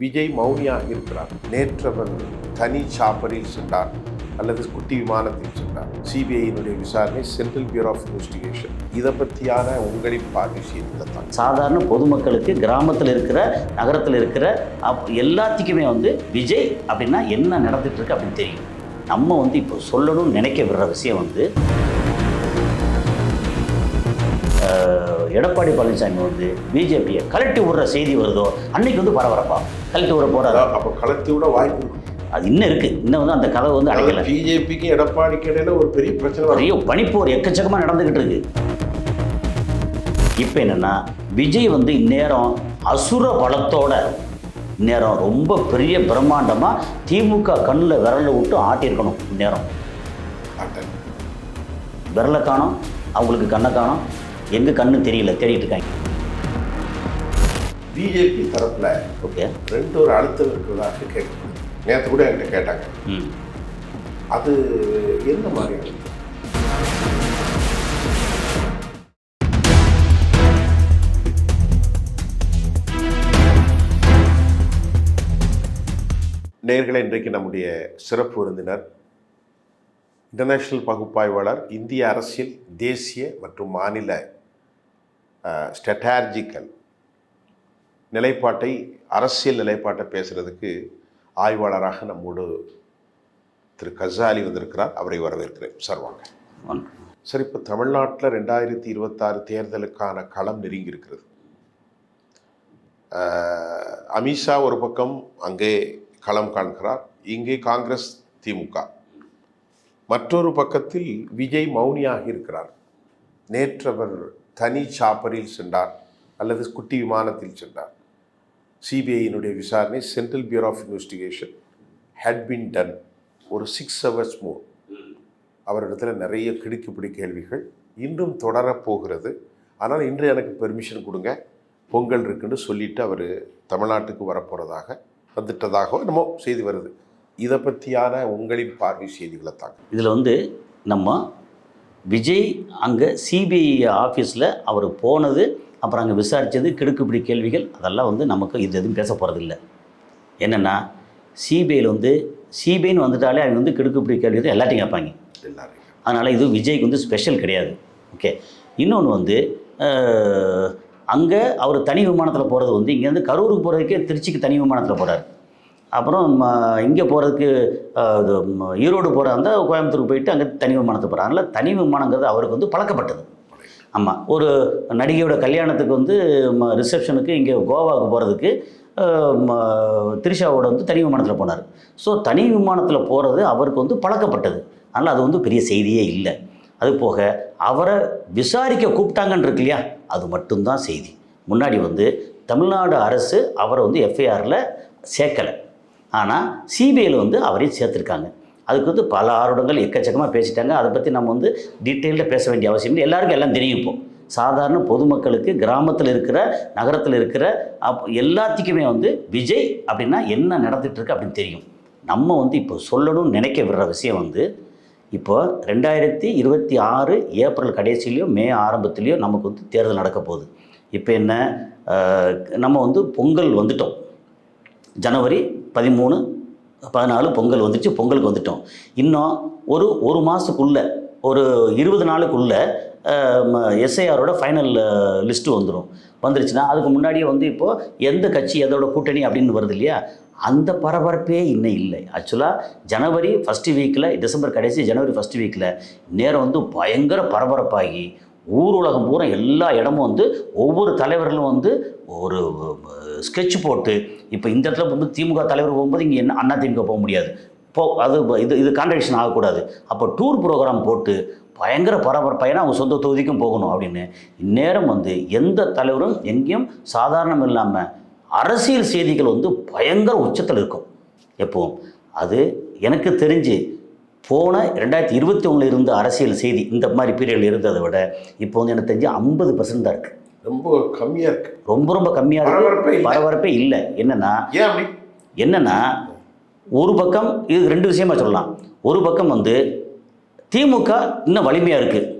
விஜய் மௌனியா இருக்கிறார். நேற்றவன் தனி சாப்பரில் சென்றார். அல்லது குட்டி விமானத்தில் சென்றார். சிபிஐயினுடைய விசாரணை சென்ட்ரல் பியூரோ ஆஃப் இன்வெஸ்டிகேஷன் இதை பற்றியான உங்களின் பார்வை தான் சாதாரண பொதுமக்களுக்கு கிராமத்தில் இருக்கிற நகரத்தில் இருக்கிற அப் எல்லாத்துக்குமே வந்து விஜய் அப்படின்னா என்ன நடந்துட்டு இருக்கு அப்படின்னு தெரியும். நம்ம வந்து இப்போ சொல்லணும்னு நினைக்க விடுற விஷயம் வந்து எடப்பாடி பழனிசாமி வந்து பிஜேபியை கலட்டி விடுற செய்தி வருதோ அன்னைக்கு வந்து பரபரப்பா கலட்டி விட போறாரு. அப்போ கலத்தி விட வாய்ப்பு அது இன்னும் இருக்கு. இன்னும் வந்து அந்த கதை வந்து அடைக்கல. பிஜேபிக்கு எடப்பாடிக்கு இடையில ஒரு பெரிய பிரச்சனை நிறைய பனிப்போர் எக்கச்சக்கமாக நடந்துக்கிட்டு இருக்கு. இப்போ என்னன்னா விஜய் வந்து இந்நேரம் அசுர பலத்தோட இந்நேரம் ரொம்ப பெரிய பிரம்மாண்டமாக திமுக கண்ணில் விரலை விட்டு ஆட்டியிருக்கணும் இந்நேரம். விரலை காணோம் அவங்களுக்கு கண்ணை காணோம் எங்கே கண்ணு தெரியல தேடிட்டு இருக்காங்க. பிஜேபி தரப்புல ஓகே. ரெண்டு ஒரு அழுத்தம் இருக்கிறதாக கேட்கப்படுது நேற்று கூட என்கிட்ட கேட்டாங்க. அது என்ன மாதிரி நேர்களை இன்றைக்கு நம்முடைய சிறப்பு விருந்தினர் இன்டர்நேஷனல் பகுப்பாய்வாளர் இந்திய அரசியல் தேசிய மற்றும் மாநில ஸ்ட்ராட்டஜிக்கல் நிலைப்பாட்டை அரசியல் நிலைப்பாட்டை பேசுகிறதுக்கு ஆய்வாளராக நம்மோடு திரு கசாலி வந்திருக்கிறார். அவரை வரவேற்கிறேன். சார் வாங்க. சார் இப்போ தமிழ்நாட்டில் ரெண்டாயிரத்தி இருபத்தாறு தேர்தலுக்கான களம் நெருங்கி இருக்கிறது அமித்ஷா ஒரு பக்கம் அங்கே களம் காண்கிறார். இங்கே காங்கிரஸ் திமுக. மற்றொரு பக்கத்தில் விஜய் மௌனியாக இருக்கிறார். நேற்று அவர் தனி சாப்பரில் சென்றார் அல்லது குட்டி விமானத்தில் சென்றார். சிபிஐயினுடைய விசாரணை central bureau of investigation had பின் டன் ஒரு சிக்ஸ் ஹவர்ஸ் மோர் அவரிடத்தில் நிறைய கிடுக்கிப்பிடி கேள்விகள். இன்றும் தொடரப் போகிறது. ஆனால் இன்று எனக்கு பெர்மிஷன் கொடுங்க. பொங்கல் இருக்குன்னு சொல்லிவிட்டு அவர் தமிழ்நாட்டுக்கு வரப்போகிறதாக வந்துட்டதாகவும் என்னமோ செய்தி வருது. இதை பற்றியான உங்களின் பார்வை செய்திகளை தாங்க. இதில் வந்து நம்ம விஜய் அங்கே சிபிஐ ஆஃபீஸில் அவர் போனது அப்புறம் அங்கே விசாரித்தது கிடுக்குப்பிடி கேள்விகள் அதெல்லாம் வந்து நமக்கு இது எதுவும் பேச போகிறதில்ல என்னென்னா சிபிஐயில் வந்து சிபிஐன்னு வந்துட்டாலே அவங்க வந்து கிடுக்குப்பிடி கேள்வி தான் எல்லாத்தையும் கேட்பாங்க. அதனால் இது விஜய்க்கு வந்து ஸ்பெஷல் கிடையாது. ஓகே இன்னொன்று வந்து அங்கே அவர் தனி விமானத்தில் போகிறது வந்து இங்கேருந்து கரூருக்கு போகிறதுக்கே திருச்சிக்கு தனி விமானத்தில் போகிறார் அப்புறம் இங்கே போகிறதுக்கு இது ஈரோடு போகிற அந்த கோயம்புத்தூருக்கு போயிட்டு அங்கே தனி விமானத்தை போகிறார் அதனால் தனி விமானங்கிறது அவருக்கு வந்து பழக்கப்பட்டது. ஆமாம் ஒரு நடிகையோட கல்யாணத்துக்கு வந்து ரிசப்ஷனுக்கு இங்கே கோவாவுக்கு போகிறதுக்கு திரிஷாவோட வந்து தனி விமானத்தில் போனார். ஸோ தனி விமானத்தில் போகிறது அவருக்கு வந்து பழக்கப்பட்டது. அதனால் அது வந்து பெரிய செய்தியே இல்லை. அது போக அவரை விசாரிக்க கூப்பிட்டாங்கன்னு இருக்கு இல்லையா? அது மட்டும்தான் செய்தி. முன்னாடி வந்து தமிழ்நாடு அரசு அவரை வந்து எஃப்ஐஆரில் சேர்க்கலை. ஆனால் சிபிஐயில் வந்து அவரையும் சேர்த்துருக்காங்க. அதுக்கு வந்து பல ஆர்வங்கள் எக்கச்சக்கமாக பேசிட்டாங்க. அதை பற்றி நம்ம வந்து டீட்டெயிலில் பேச வேண்டிய அவசியம் இல்லை. எல்லாருக்கும் எல்லாம் தெரியும் இப்போ. சாதாரண பொதுமக்களுக்கு கிராமத்தில் இருக்கிற நகரத்தில் இருக்கிற அப் எல்லாத்துக்குமே வந்து விஜய் அப்படின்னா என்ன நடந்துகிட்ருக்கு அப்படின்னு தெரியும். நம்ம வந்து இப்போ சொல்லணும்னு நினைக்க விடுற விஷயம் வந்து இப்போ ரெண்டாயிரத்தி இருபத்தி ஆறு ஏப்ரல் கடைசியிலையும் மே ஆரம்பத்துலேயோ நமக்கு வந்து தேர்தல் நடக்க போகுது. இப்போ என்ன நம்ம வந்து பொங்கல் வந்துட்டோம். ஜனவரி பதிமூணு பதினாலு பொங்கல் வந்துச்சு பொங்கலுக்கு வந்துட்டோம். இன்னும் ஒரு ஒரு மாதத்துக்குள்ளே ஒரு இருபது நாளுக்குள்ளே எஸ்ஐஆரோட ஃபைனல் லிஸ்ட்டு வந்துடும் வந்துருச்சுன்னா அதுக்கு முன்னாடியே வந்து இப்போது எந்த கட்சி எதோட கூட்டணி அப்படின்னு வருது இல்லையா? அந்த பரபரப்பே இன்னும் இல்லை. ஆக்சுவலாக ஜனவரி ஃபஸ்ட்டு வீக்கில் டிசம்பர் கடைசி ஜனவரி ஃபஸ்ட்டு வீக்கில் நேரம் வந்து பயங்கர பரபரப்பாகி ஊர் உலகம் பூரா எல்லா இடமும் வந்து ஒவ்வொரு தலைவர்களும் வந்து ஒரு ஸ்கெட்ச் போட்டு இப்போ இந்த இடத்துல வந்து திமுக தலைவர் போகும்போது இங்கே என்ன அண்ணா திமுக போக முடியாது. போ அது இது இது கான்ட்ரடிக்ஷன் ஆகக்கூடாது. அப்போ டூர் ப்ரோக்ராம் போட்டு பயங்கர பரபரப்பாக ஏன்னா அவங்க சொந்த தொகுதிக்கும் போகணும் அப்படின்னு இந்நேரம் வந்து எந்த தலைவரும் எங்கேயும் சாதாரணம் இல்லாமல் அரசியல் செய்திகள் வந்து பயங்கர உச்சத்தில் இருக்கும். எப்பவும் அது எனக்கு தெரிஞ்சு போன ரெண்டாயிரத்தி இருபத்தி ஒன்றில் இருந்த அரசியல் செய்தி இந்த மாதிரி பீரியடில் இருந்ததை விட இப்போ வந்து எனக்கு தெரிஞ்சு ஐம்பது பர்சன்ட் தான் இருக்குது ரொம்ப கம்மியாக இருக்கு. ரொம்ப ரொம்ப கம்மியாக பரபரப்பே இருக்கு இல்லை. பரபரப்பே இல்லை. என்னென்னா ஏன் அப்படி? என்னென்னா ஒரு பக்கம் இது ரெண்டு விஷயமா சொல்லலாம். ஒரு பக்கம் வந்து திமுக இன்னும் வலிமையாக இருக்குது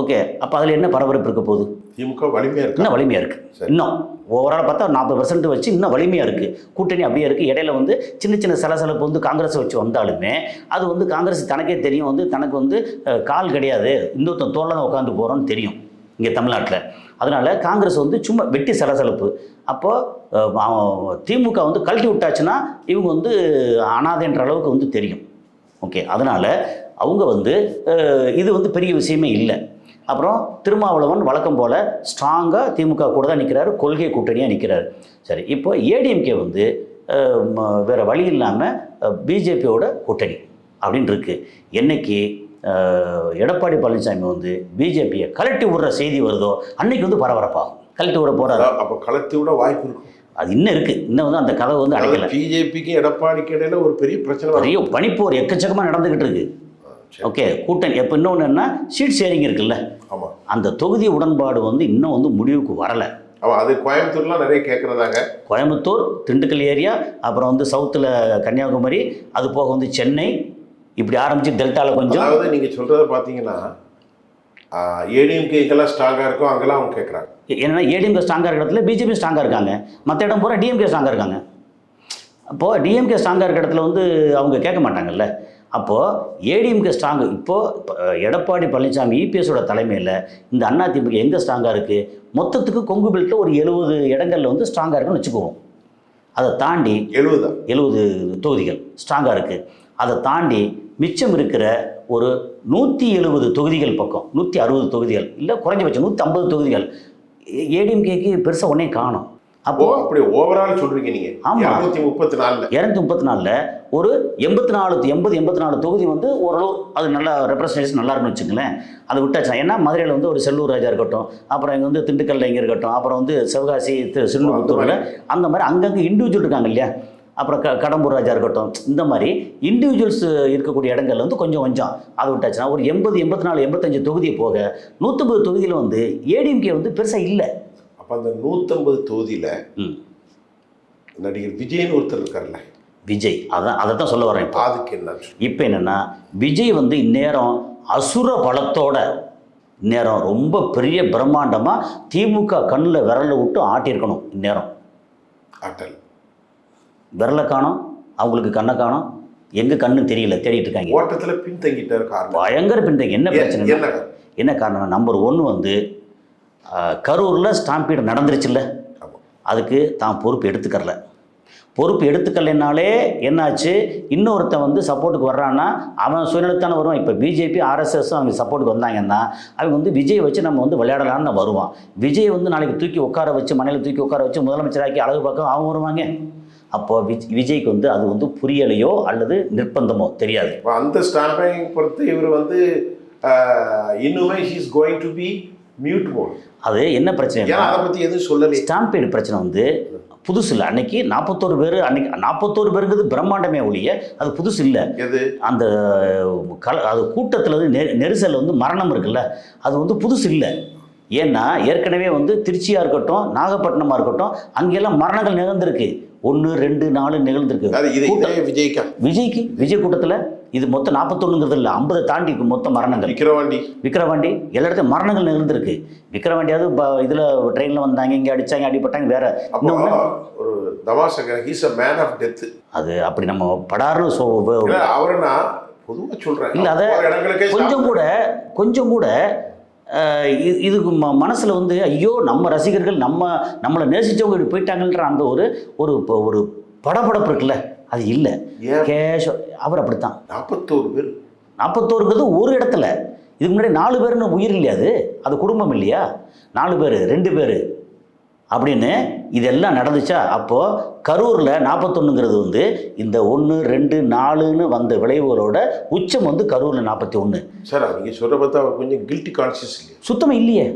ஓகே அப்போ அதில் என்ன பரபரப்பு இருக்க போகுது? திமுக வலிமையா இருக்கு? இன்னும் வலிமையாக இருக்குது. இன்னும் ஓவரால் பார்த்தா நாற்பது பர்சன்ட் வச்சு இன்னும் வலிமையாக இருக்குது கூட்டணி அப்படியே இருக்குது இடையில வந்து சின்ன சின்ன சலசலப்பு வந்து காங்கிரஸ் வச்சு வந்தாலுமே அது வந்து காங்கிரஸ் தனக்கே தெரியும். வந்து தனக்கு வந்து கால் கிடையாது. இன்னொருத்தன் தோளில் தான் உட்காந்து போகிறோன்னு தெரியும். இங்கே தமிழ்நாட்டில். அதனால் காங்கிரஸ் வந்து சும்மா வெட்டி சலசலப்பு. அப்போது திமுக வந்து கழட்டி விட்டாச்சுன்னா இவங்க வந்து அனாதைன்ற அளவுக்கு வந்து தெரியும். ஓகே அதனால் அவங்க வந்து இது வந்து பெரிய விஷயமே இல்லை. அப்புறம் திருமாவளவன் வழக்கம் போல் ஸ்ட்ராங்காக திமுக கூட தான் நிற்கிறாரு கொள்கை கூட்டணியாக நிற்கிறாரு சரி இப்போ ஏடிஎம்கே வந்து வேறு வழி இல்லாமல் பிஜேபியோட கூட்டணி அப்படின்னு இருக்குது என்னைக்கு? எடப்பாடி பழனிசாமி வந்து பிஜேபியை கலட்டி விடுற செய்தி வருதோ அன்னைக்கு வந்து பரபரப்பாகும். கலட்டி விட போகிறாரு அப்ப கலத்தி விட வாய்ப்பு இருக்கும் அது இன்னும் இருக்குது இன்னும் வந்து அந்த கதவை வந்து அடைக்கல. பிஜேபிக்கும் எடப்பாடிக்கு இடையில ஒரு பெரிய பிரச்சனை பெரிய பனிப்போர் எக்கச்சக்கமாக நடந்துக்கிட்டு இருக்கு. ஓகே கூட்டணி இப்போ இன்னொன்று என்ன சீட் ஷேரிங் இருக்குல்ல? ஆமா. அந்த தொகுதி உடன்பாடு வந்து இன்னும் வந்து முடிவுக்கு வரலை. ஆமா அது கோயம்புத்தூர்லாம் நிறைய கேட்கறதாங்க கோயம்புத்தூர் திண்டுக்கல் ஏரியா அப்புறம் வந்து சவுத்தில் கன்னியாகுமரி அது போக வந்து சென்னை இப்படி ஆரம்பித்து டெல்டாவில் கொஞ்சம் அதாவது நீங்க சொல்றத பாத்தீங்கன்னா ஏடிஎம்கே எங்கெல்லாம் ஸ்ட்ராங்கா இருக்கோ அங்கெல்லாம் அவங்க கேட்கறாங்க என்னன்னா ஏடிஎம்கே ஸ்ட்ராங்காக இருக்கிற இடத்துல பிஜேபி ஸ்ட்ராங்காக இருக்காங்க. மற்ற இடம் பூரா டிஎம்கே ஸ்ட்ராங்காக இருக்காங்க. அப்போது டிஎம்கே ஸ்ட்ராங்காக இருக்கிற இடத்துல வந்து அவங்க கேட்க மாட்டாங்கல்ல. அப்போது ஏடிஎம்கே ஸ்ட்ராங்கு இப்போது எடப்பாடி பழனிசாமி இபிஎஸோட தலைமையில் இந்த அதிமுக எங்கே ஸ்ட்ராங்காக இருக்குது மொத்தத்துக்கு கொங்கு பெல்ட்டில் ஒரு எழுபது இடங்கள்ல வந்து ஸ்ட்ராங்காக இருக்குன்னு வச்சுக்குவோம். அதை தாண்டி எழுபதா எழுபது தொகுதிகள் ஸ்ட்ராங்காக இருக்குது அதை தாண்டி மிச்சம் இருக்கிற ஒரு நூற்றி எழுபது தொகுதிகள் பக்கம் நூற்றி அறுபது தொகுதிகள் இல்லை குறைஞ்சபட்சம் நூற்றி ஐம்பது தொகுதிகள் ஏடிஎம்கேக்கு பெருசாக ஒன்றே காணும். ஓ அப்போது அப்படி ஓவரால் சொல்றீங்க நீங்க. ஆமா. இருநூத்தி முப்பத்தி நாலுல. இரநூத்தி முப்பத்தி நாலில் ஒரு எண்பத்தி நாலு எண்பது எண்பத்தி நாலு தொகுதி வந்து ஓரளவு அது நல்லா ரெப்ரஸன்டேஷன் நல்லா இருக்குன்னு வச்சுங்களேன் அதை விட்டாச்சு ஏன்னா மதுரையில் வந்து ஒரு செல்லூர் ராஜா இருக்கட்டும் அப்புறம் இங்கே வந்து திண்டுக்கல்ல இங்கே இருக்கட்டும் அப்புறம் வந்து சிவகாசி திரு- சிறுமுகத்தூரில் அந்த மாதிரி. அங்கங்கே இண்டிவிஜுவல் இருக்காங்க இல்லையா? அப்புறம் க கடம்பூர் ராஜா இருக்கட்டும். இந்த மாதிரி இண்டிவிஜுவல்ஸ் இருக்கக்கூடிய இடங்கள்ல வந்து கொஞ்சம் கொஞ்சம் அதை விட்டாச்சுன்னா ஒரு எண்பது எண்பத்தி நாலு எண்பத்தஞ்சு தொகுதி போக நூற்றம்பது தொகுதியில் வந்து ஏடிஎம்கே வந்து பெருசாக இல்லை. அப்ப அந்த நூத்தம்பது தொகுதியில நடிகர் விஜயன் ஒருத்தர் இருக்கார்ல விஜய். அதான் அதை தான் சொல்ல வரேன் இப்போ. அதுக்கு என்ன இப்போ என்னென்னா விஜய் வந்து இந்நேரம் அசுர பலத்தோட இந்நேரம் ரொம்ப பெரிய பிரம்மாண்டமாக திமுக கண்ணில் விரலை விட்டு ஆட்டியிருக்கணும் இந்நேரம். ஆட்டல். விரலை காணோம் அவங்களுக்கு கண்ணை காணோம். எங்கே கண்ணு தெரியல தேடிட்டு இருக்காங்க. ஓட்டத்துல பின்தங்கிட்டார் காரணம். பயங்கர பின்தங்கி. என்ன பிரச்சனை என்ன காரணம்? நம்பர் ஒன்று வந்து கரூரில் ஸ்டாம்பீடு நடந்துருச்சுல்ல. அதுக்கு தான் பொறுப்பு எடுத்துக்கறல. பொறுப்பு எடுத்துக்கலைனாலே என்னாச்சு? இன்னொருத்தன் வந்து சப்போர்ட்டுக்கு வர்றான்னா அவன் சுயநலத்தான வருவான். இப்போ பிஜேபி ஆர்எஸ்எஸ் அவங்க சப்போர்ட்டுக்கு வந்தாங்கன்னா அவங்க வந்து விஜய் வச்சு நம்ம வந்து விளையாடலாம்னு வருவான். விஜய் வந்து நாளைக்கு தூக்கி உட்கார வச்சு மனையில் தூக்கி உட்கார வச்சு முதலமைச்சராக்கி அழகு பார்க்க அவங்க வருவாங்க. அப்போது விஜ் விஜய்க்கு வந்து அது வந்து புரியலையோ அல்லது நிர்பந்தமோ தெரியாது. அப்ப அந்த ஸ்டாம்பை பொறுத்து இவர் வந்து இன்னுமே is going to be mute mode அது என்ன பிரச்சனை அதை பத்தி எதுவும் சொல்லலையே ஸ்டாம்பேடு பிரச்சனை வந்து புதுசு இல்லை. அன்னைக்கு நாற்பத்தோரு பேர் அன்னைக்கு நாற்பத்தோரு பேருங்கிறது பிரம்மாண்டமே ஒழிய அது புதுசு இல்லை. எது? அந்த கல அது கூட்டத்தில் வந்து நெ நெரிசல் வந்து மரணம் இருக்குல்ல. அது வந்து புதுசு இல்லை. ஏன்னா ஏற்கனவே வந்து திருச்சியாக இருக்கட்டும் நாகப்பட்டினமாக இருக்கட்டும் அங்கெல்லாம் மரணங்கள் நிகழ்ந்திருக்கு. ஒன்று ரெண்டு நாலு நிகழ்ந்திருக்கு. விஜய்க்கா? விஜய்க்கு விஜய் கூட்டத்தில் இது மொத்தம் நாற்பத்தொன்னுங்கிறது இல்லை ஐம்பதை தாண்டி மொத்த மரணங்கள். விக்கிரவாண்டி. விக்கிரவாண்டி எல்லா இடத்துலையும் மரணங்கள் நிகழ்ந்திருக்கு. விக்கிரவாண்டியாவது ப- இதுல ட்ரெயினில் வந்தாங்க இங்கே அடிச்சாங்க அடிபட்டாங்க வேற. இன்னொன்று ஒரு தமாசகர் he's a man of death அது அப்படி நம்ம படாருன்னு சொ அவரை நான் பொதுவா சொல்றேன் இல்ல, அத கொஞ்சம் கூட கொஞ்சம் கூட இதுக்கு மனசில் வந்து ஐயோ நம்ம ரசிகர்கள் நம்ம நம்மளை நேசிச்சவங்க இப்படி போயிட்டாங்கன்ற அந்த ஒரு ஒரு ப- ஒரு படபடப்பு இருக்குல்ல அது இல்லை. கேஷ் அவர் அப்படித்தான். நாற்பத்தோரு பேர். நாற்பத்தோருங்கிறது ஒரு இடத்துல. இதுக்கு முன்னாடி நாலு பேர்னு உயிர் இல்லையா அது? அது குடும்பம் இல்லையா? நாலு பேர் ரெண்டு பேர். அப்படின்னு இதெல்லாம் நடந்துச்சா? அப்போது கரூரில் நாற்பத்தொன்னுங்கிறது வந்து இந்த ஒன்று ரெண்டு நாலுன்னு வந்த விளைவுகளோட உச்சம் வந்து கரூரில் நாற்பத்தி ஒன்று சார் நீங்க சொல்ற பார்த்தா அவர் கொஞ்சம் கில்ட்டி கான்சியஸ் இல்லையா? சுத்தமாக இல்லையே.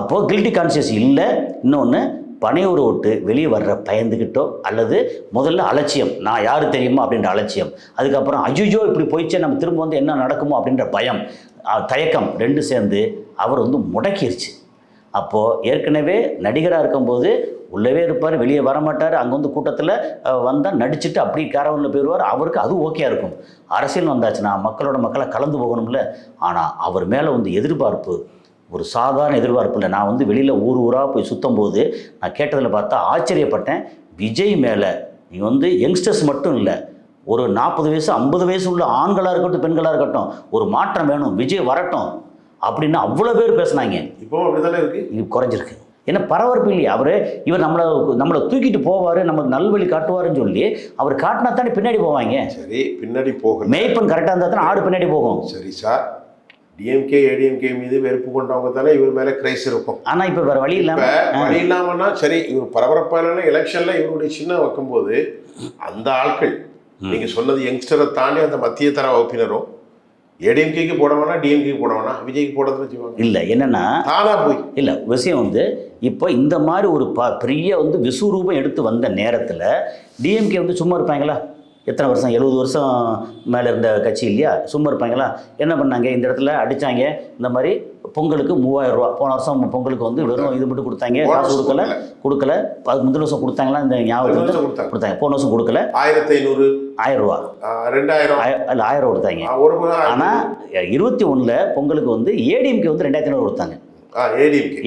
அப்போது கில்ட்டி கான்சியஸ் இல்லை. இன்னொன்று பனையூரை விட்டு வெளியே வர்ற பயந்துக்கிட்டோ அல்லது முதல்ல அலட்சியம் நான் யார் தெரியுமா அப்படின்ற அலட்சியம். அதுக்கப்புறம் அஜுஜோ இப்படி போயிச்சே நம்ம திரும்ப வந்து என்ன நடக்குமோ அப்படின்ற பயம் தயக்கம் ரெண்டு சேர்ந்து அவர் வந்து முடக்கிருச்சு. அப்போது ஏற்கனவே நடிகராக இருக்கும்போது உள்ளவே இருப்பார் வெளியே வர மாட்டார் அங்கே வந்து கூட்டத்தில் வந்தால் நடிச்சுட்டு அப்படி கேரவனில் போயிடுவார் அவருக்கு அது ஓகேயாக இருக்கும். அரசியல் வந்தாச்சுன்னா மக்களோட மக்களை கலந்து போகணும்ல. ஆனால் அவர் மேலே வந்து எதிர்பார்ப்பு ஒரு சாதாரண எதிர்பார்ப்பு இல்லை. நான் வந்து வெளியில் ஊர் ஊராக போய் சுற்றும் போது நான் கேட்டதில் பார்த்தா ஆச்சரியப்பட்டேன். விஜய் மேலே நீ வந்து யங்ஸ்டர்ஸ் மட்டும் இல்லை. ஒரு நாற்பது வயசு ஐம்பது வயசு உள்ள ஆண்களாக இருக்கட்டும் பெண்களாக இருக்கட்டும் ஒரு மாற்றம் வேணும். விஜய் வரட்டும். அப்படின்னு அவ்வளோ பேர் பேசுனாங்க. இப்போ அப்படிதானே இருக்கு? இது குறைஞ்சிருக்கு. ஏன்னா பரபரப்பு இல்லையா அவர் இவர் நம்மளை நம்மளை தூக்கிட்டு போவார் நமக்கு நல்வழி காட்டுவாருன்னு சொல்லி அவர் காட்டினா தானே பின்னாடி போவாங்க. சரி பின்னாடி போகல. மேய்ப்பன் கரெக்டாக இருந்தால் தானே ஆடு பின்னாடி போகும். சரி சார். டிஎம்கே ஏடிஎம்கே மீது வெறுப்பு கொண்டவங்க தானே இவர் மேல கிரைஸ் இருக்கும். ஆனால் இப்போ வேறு வழி இல்லாமல் வழி இல்லாமன்னா சரி இவர் பரபரப்பான எலெக்ஷன்ல இவருடைய சின்ன வைக்கும்போது அந்த ஆட்கள் நீங்க சொன்னது யங்ஸ்டரை தாண்டி அந்த மத்திய தர வகுப்பினரும் ஏடிஎம்கேக்கு போட வேணா டிஎம்கேக்கு போட வேணா விஜய்க்கு போடுறதுன்னு வச்சுக்கோங்க இல்லை என்னென்னா தானா போய். இல்லை விஷயம் வந்து இப்போ இந்த மாதிரி ஒரு ப பெரிய வந்து விஸ்வரூபம் எடுத்து வந்த நேரத்தில் டிஎம்கே வந்து சும்மா இருப்பாங்களா? எத்தனை வருஷம் எழுபது வருஷம் மேலே இருந்த கட்சி இல்லையா? சும்மா இருப்பாங்களா? என்ன பண்ணாங்க? இந்த இடத்துல அடித்தாங்க இந்த மாதிரி பொங்கலுக்கு மூவாயிரம் ரூபா போன வருஷம் பொங்கலுக்கு வந்து வெறும் இது மட்டும் கொடுத்தாங்க. காசு கொடுக்கல. கொடுக்கல. அதுக்கு முந்தின வருஷம் கொடுத்தாங்களா? இந்த ஞாபகம் கொடுத்தாங்க. கொடுத்தாங்க. போன வருஷம் கொடுக்கல. ஆயிரத்தி ஐநூறு ஆயிரம் ரூபா ரெண்டாயிரம் இல்ல ஆயிரம் கொடுத்தாங்க. ஒரு முறை ஆனால் இருபத்தி ஒன்றில் பொங்கலுக்கு வந்து ஏடிஎம்கே வந்து ரெண்டாயிரத்தி ஐநூறு கொடுத்தாங்க.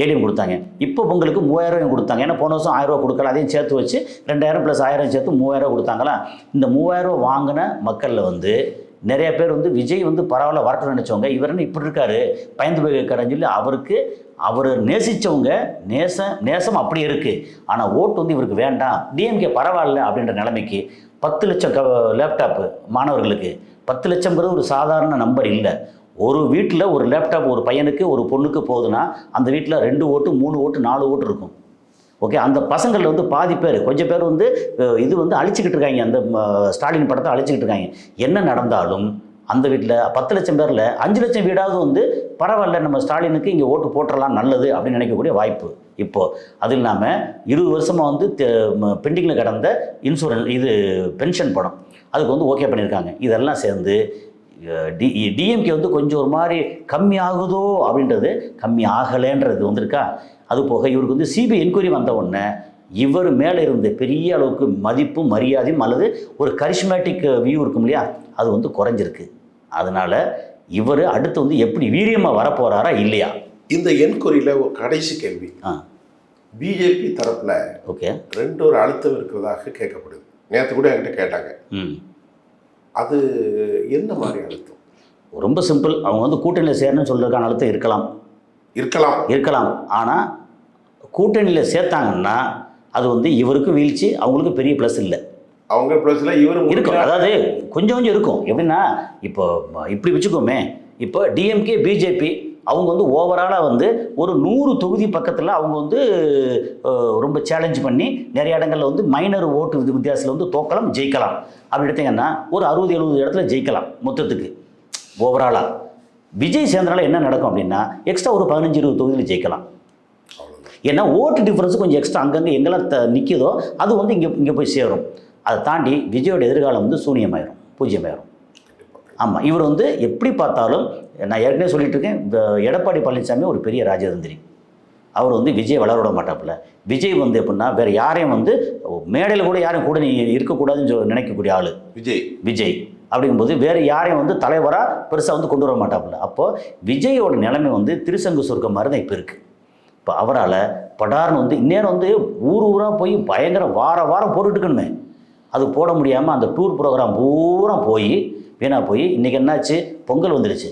ஏடிஎம் கொடுத்தாங்க. இப்போ பொங்கலுக்கு மூவாயிரம் கொடுத்தாங்க. ஏன்னா போன வருஷம் ஆயிரம் ரூபா கொடுக்கல. அதையும் சேர்த்து வச்சு ரெண்டாயிரம் ப்ளஸ் ஆயிரம் சேர்த்து மூவாயிரம் ரூபா கொடுத்தாங்களா? இந்த மூவாயிரம் ரூபா வாங்கின மக்களில் வந்து நிறைய பேர் வந்து விஜய் வந்து பரவாயில்ல வரட்டும்னு நினச்சவங்க இவர் என்ன இப்படி இருக்காரு? பயந்து போய் இருக்காருன்னு சொல்லி அவருக்கு அவர் நேசித்தவங்க நேசம் நேசம் அப்படி இருக்குது ஆனால் ஓட்டு வந்து இவருக்கு வேண்டாம். டிஎம்கே பரவாயில்ல அப்படின்ற நிலைமைக்கு பத்து லட்சம் க லேப்டாப்பு மாணவர்களுக்கு பத்து லட்சம்ங்கிறது ஒரு சாதாரண நம்பர் இல்லை. ஒரு வீட்டில் ஒரு லேப்டாப் ஒரு பையனுக்கு ஒரு பொண்ணுக்கு போகுதுன்னா அந்த வீட்டில் ரெண்டு ஓட்டு மூணு ஓட்டு நாலு ஓட்டு இருக்கும். ஓகே அந்த பசங்களில் வந்து பாதி பேர் கொஞ்சம் பேர் வந்து இது வந்து அழிச்சிக்கிட்டு இருக்காங்க. அந்த ஸ்டாலின் படத்தை அழிச்சிக்கிட்டு இருக்காங்க. என்ன நடந்தாலும் அந்த வீட்டில் பத்து லட்சம் பேரில் அஞ்சு லட்சம் வீடாவது வந்து பரவாயில்ல நம்ம ஸ்டாலினுக்கு இங்கே ஓட்டு போட்டுடலாம் நல்லது அப்படின்னு நினைக்கக்கூடிய வாய்ப்பு இப்போது அது இல்லாமல் இருபது வருஷமாக வந்து பெண்டிங்கில் கிடந்த இன்சூரன்ஸ் இது பென்ஷன் படம். அதுக்கு வந்து ஓகே பண்ணியிருக்காங்க. இதெல்லாம் சேர்ந்து டி டிஎம்கே வந்து கொஞ்சம் ஒரு மாதிரி கம்மி ஆகுதோ அப்படின்றது கம்மி ஆகலைன்றது வந்திருக்கா? அது போக இவருக்கு வந்து சிபிஐ என்கொயரி வந்த உடனே இவர் மேலே இருந்த பெரிய அளவுக்கு மதிப்பும் மரியாதையும் அல்லது ஒரு கரிஷ்மேட்டிக் வியூ இருக்கும் இல்லையா? அது வந்து குறைஞ்சிருக்கு. அதனால் இவர் அடுத்து வந்து எப்படி வீரியமாக வரப்போகிறாரா இல்லையா? இந்த என்கொயரியில ஒரு கடைசி கேள்வி. ஆ. பிஜேபி தரப்புல ஓகே. ரெண்டு ஒரு அழுத்தம் இருக்கிறதாக கேட்கப்படுது. நேற்று கூட என்கிட்ட கேட்டாங்க. ம். அது என்ன மாதிரி அழுத்தம்? ரொம்ப சிம்பிள். அவங்க வந்து கூட்டணியில் சேரணும்னு சொல்கிறதுக்கான அழுத்தம் இருக்கலாம். இருக்கலாம். இருக்கலாம். ஆனால் கூட்டணியில் சேர்த்தாங்கன்னா அது வந்து இவருக்கும் வீழ்ச்சி அவங்களுக்கும் பெரிய ப்ளஸ் இல்லை. அவங்க பிளஸ்ல இவரும் இருக்கும். அதாவது கொஞ்சம் கொஞ்சம் இருக்கும். எப்படின்னா இப்போ இப்படி வச்சுக்கோமே. இப்போ டிஎம்கே பிஜேபி அவங்க வந்து ஓவராலாக வந்து ஒரு நூறு தொகுதி பக்கத்தில் அவங்க வந்து ரொம்ப சேலஞ்ச் பண்ணி நிறைய இடங்கள்ல வந்து மைனர் ஓட்டு வித்தி- வித்தியாசத்தில் வந்து தோக்கலாம் ஜெயிக்கலாம். அப்படி எடுத்தீங்கன்னா ஒரு அறுபது எழுபது இடத்துல ஜெயிக்கலாம் மொத்தத்துக்கு. ஓவராலாக விஜய் சேர்ந்தனால என்ன நடக்கும் அப்படின்னா எக்ஸ்ட்ரா ஒரு பதினஞ்சு இருபது தொகுதியில் ஜெயிக்கலாம். ஏன்னா ஓட்டு டிஃப்ரென்ஸ் கொஞ்சம் எக்ஸ்ட்ரா அங்கங்கே எங்கெல்லாம் த நிற்கிதோ அது வந்து இங்கே இங்கே போய் சேரும். அதை தாண்டி விஜயோட எதிர்காலம் வந்து சூனியமாயிரும் பூஜ்ஜியமாயிரும். ஆமாம் இவர் வந்து எப்படி பார்த்தாலும் நான் ஏற்கனவே சொல்லிட்டு இருக்கேன் இந்த எடப்பாடி பழனிசாமி ஒரு பெரிய ராஜதந்திரி. அவர் வந்து விஜய் வளர விட மாட்டாப்புல. விஜய் வந்து எப்படின்னா வேறு யாரையும் வந்து மேடையில் கூட யாரையும் கூட நீ இருக்கக்கூடாதுன்னு சொ- நினைக்கக்கூடிய ஆள். விஜய். விஜய். அப்படிங்கும்போது வேறு யாரையும் வந்து தலைவராக பெருசாக வந்து கொண்டு வர மாட்டாப்புல. அப்போது விஜயோட நிலைமை வந்து திருசங்கு சுருக்க மாதிரி தான் இப்போ இருக்குது இப்போ அவரால் படார்னு வந்து இந்நேரம் வந்து ஊர் ஊராக போய் பயங்கர வார வாரம் போட்டுட்டுக்கணுமே அது போட முடியாமல் அந்த டூர் ப்ரோக்ராம் பூரா போய் வீணாக போய் இன்றைக்கி என்னாச்சு? பொங்கல் வந்துடுச்சு.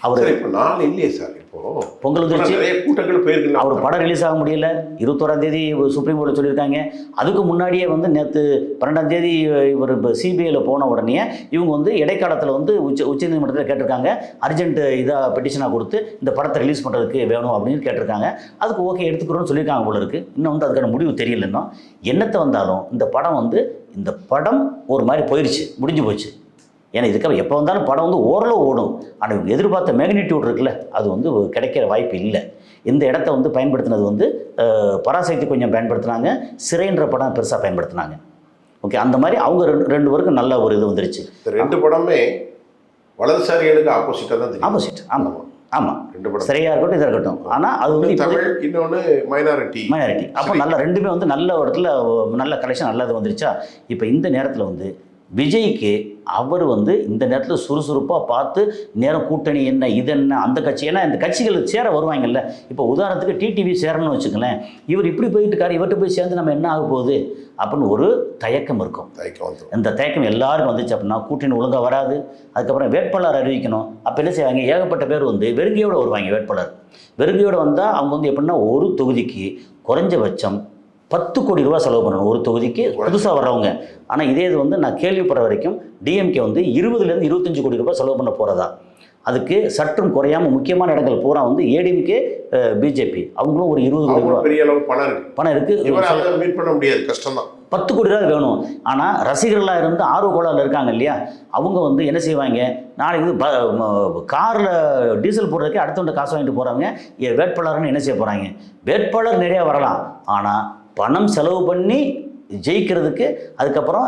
அவர் இப்போ நாள் இல்லையே சார். இப்போ பொங்கல் வந்துடுச்சு நிறைய கூட்டங்கள் போயிருக்கு அவர் படம் ரிலீஸ் ஆக முடியல. இருபத்தோராம் தேதி சுப்ரீம் கோர்ட்டில் சொல்லியிருக்காங்க. அதுக்கு முன்னாடியே வந்து நேற்று பன்னெண்டாம் தேதி இவர் இப்போ சிபிஐயில் போன உடனே இவங்க வந்து இடைக்காலத்தில் வந்து உச்ச உச்சநீதிமன்றத்தில் கேட்டிருக்காங்க. அர்ஜென்ட் இதாக பெட்டிஷனாக கொடுத்து இந்த படத்தை ரிலீஸ் பண்ணுறதுக்கு வேணும் அப்படின்னு கேட்டிருக்காங்க. அதுக்கு ஓகே எடுத்துக்கிறோன்னு சொல்லியிருக்காங்க போல இருக்கு. இன்னும் வந்து அதுக்கான முடிவு தெரியல இன்னும். என்னத்தை வந்தாலும் இந்த படம் வந்து இந்த படம் ஒரு மாதிரி போயிடுச்சு முடிஞ்சு போச்சு. ஏன்னா இதுக்கப்புறம் எப்போ வந்தாலும் படம் வந்து ஓரளவு ஓடும். ஆனால் இவங்க எதிர்பார்த்த மேக்னிடியூட் இருக்குல்ல அது வந்து கிடைக்கிற வாய்ப்பு இல்லை. இந்த இடத்த வந்து பயன்படுத்தினது வந்து பராசக்தி கொஞ்சம் பயன்படுத்தினாங்க சிறைன்ற படம் பெருசாக பயன்படுத்தினாங்க. ஓகே அந்த மாதிரி அவங்க ரெண்டு ரெண்டு பேருக்கும் நல்ல ஒரு இது வந்துருச்சு. ரெண்டு படமே வலதுசாரிகளுக்கு ஆப்போசிட்டாக தான் ஆப்போசிட் ஆமாம் ஆமாம் ரெண்டு படம். சிறையாக இருக்கட்டும் இதாக இருக்கட்டும். ஆனால் அது வந்து தமிழ் இன்னொன்று மைனாரிட்டி மைனாரிட்டி அப்போ நல்ல ரெண்டுமே வந்து நல்ல இடத்துல நல்ல கலெக்ஷன் நல்லது வந்துருச்சா? இப்போ இந்த நேரத்தில் வந்து விஜய்க்கு அவர் வந்து இந்த நேரத்தில் சுறுசுறுப்பாக பார்த்து நேரம் கூட்டணி என்ன இது என்ன அந்த கட்சி ஏன்னா இந்த கட்சிகள் சேர வருவாங்கல்ல. இப்போ உதாரணத்துக்கு டிடிவி சேரணும்னு வச்சுக்கலேன் இவர் இப்படி போயிட்டு இருக்காரு இவர்கிட்ட போய் சேர்ந்து நம்ம என்ன ஆக போகுது? அப்படின்னு ஒரு தயக்கம் இருக்கும். தயக்கம் இந்த தயக்கம் எல்லாருக்கும் வந்துச்சு அப்படின்னா கூட்டணி ஒழுங்காக வராது. அதுக்கப்புறம் வேட்பாளர் அறிவிக்கணும். அப்போ என்ன செய்வாங்க? ஏகப்பட்ட பேர் வந்து வெறுங்கையோடு வருவாங்க வேட்பாளர். வெறுங்கையோடு வந்தால் அவங்க வந்து எப்படின்னா ஒரு தொகுதிக்கு குறைஞ்சபட்சம் பத்து கோடி ரூபா செலவு பண்ணணும் ஒரு தொகுதிக்கு புதுசாக வர்றவங்க. ஆனால் இதே இது வந்து நான் கேள்விப்படுற வரைக்கும் டிஎம்கே வந்து இருபதுலேருந்து இருபத்தஞ்சு கோடி ரூபாய் செலவு பண்ண போகிறதா அதுக்கு சற்றும் குறையாமல் முக்கியமான இடங்கள் பூரா வந்து ஏடிஎம்கே பிஜேபி அவங்களும் ஒரு இருபது கோடி ரூபா பெரிய அளவு பணம் இருக்கு. பணம் இருக்குது மீட் பண்ண முடியாது. கஷ்டம்தான் பத்து கோடி ரூபா வேணும். ஆனால் ரசிகர்களாக இருந்து ஆர்வ கோளாறுல இருக்காங்க இல்லையா? அவங்க வந்து என்ன செய்வாங்க? நாளைக்கு காரில் டீசல் போடுறதுக்கு அடுத்தவங்க காசு வாங்கிட்டு போகிறாங்க வேட்பாளர்னு என்ன செய்ய போகிறாங்க வேட்பாளர் நிறையா வரலாம். ஆனால் பணம் செலவு பண்ணி ஜெயிக்கிறதுக்கு அதுக்கப்புறம்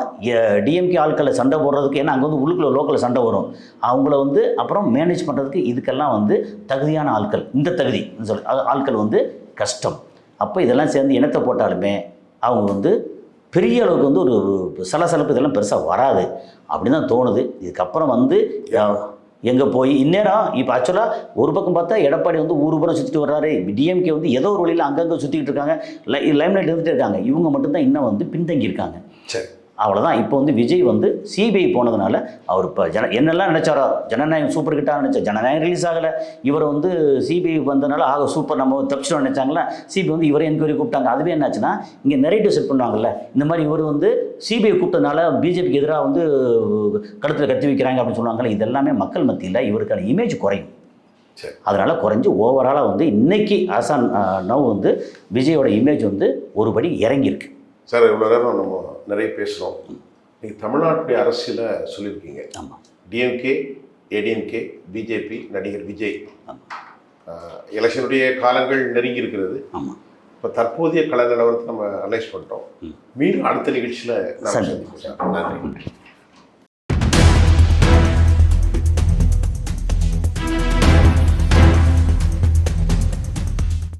டிஎம்கே ஆட்களை சண்டை போடுறதுக்கு ஏன்னா அங்கே வந்து உள்ளுக்குள்ள லோக்கலில் சண்டை வரும். அவங்கள வந்து அப்புறம் மேனேஜ் பண்ணுறதுக்கு இதுக்கெல்லாம் வந்து தகுதியான ஆட்கள். இந்த தகுதி சொல்லி ஆட்கள் வந்து கஷ்டம். அப்போ இதெல்லாம் சேர்ந்து இனத்தை போட்டாலுமே அவங்க வந்து பெரிய அளவுக்கு வந்து ஒரு சலசலப்பு இதெல்லாம் பெருசாக வராது. அப்படின்னு தான் தோணுது. இதுக்கப்புறம் வந்து எங்கே போய் இந்நேரம் இப்போ ஆக்சுவலாக ஒரு பக்கம் பார்த்தா எடப்பாடி வந்து ஊர் பூரா சுற்றிட்டு வர்றாரு. டிஎம்கே வந்து ஏதோ ஒரு வழியில் அங்கங்கே சுற்றிக்கிட்டு இருக்காங்க. லை லைம்லைட் இருந்துகிட்டே இருக்காங்க. இவங்க மட்டும்தான் இன்னும் வந்து பின்தங்கி இருக்காங்க சரி. அவ்வளோதான் இப்போ வந்து விஜய் வந்து சிபிஐ போனதுனால அவர் இப்போ ஜன என்னெல்லாம் நினச்சாரோ ஜனநாயகம் சூப்பர் கிட்டாக நினச்சா ஜனநாயகம் ரிலீஸ் ஆகலை. இவரை வந்து சிபிஐ வந்தனால ஆக சூப்பர் நம்ம தப்பிச்சிடும் நினச்சாங்களா? சிபிஐ வந்து இவரை என்கொயரி கூப்பிட்டாங்க. அதுவே என்னாச்சுன்னா இங்கே நெரேட்டிவ் செட் பண்ணுவாங்கல்ல இந்த மாதிரி இவர் வந்து சிபிஐ கூப்பிட்டதுனால பிஜேபிக்கு எதிராக வந்து கழுத்தில் கத்தி வைக்கிறாங்க அப்படின்னு சொல்லுவாங்கல்ல இது எல்லாமே மக்கள் மத்தியில் இவருக்கான இமேஜ் குறையும். சரி. அதனால் குறைஞ்சி ஓவராலாக வந்து இன்னைக்கு ஆசான் நவ் வந்து விஜயோட இமேஜ் வந்து ஒருபடி இறங்கியிருக்கு. சார் இவ்வளோ நேரம் நம்ம நிறைய பேசுகிறோம் நீங்கள் தமிழ்நாட்டுடைய அரசியலை சொல்லியிருக்கீங்க. ஆமாம் டிஎம்கே ஏடிஎம்கே பிஜேபி நடிகர் விஜய். எலெக்ஷனுடைய காலங்கள் நெருங்கி இருக்கிறது. ஆமாம் இப்போ தற்போதைய கள நிலவரத்தை நம்ம அனலைஸ் பண்ணிட்டோம். மீண்டும் அடுத்த நிகழ்ச்சியில். சந்திப்போம் சார். நன்றி.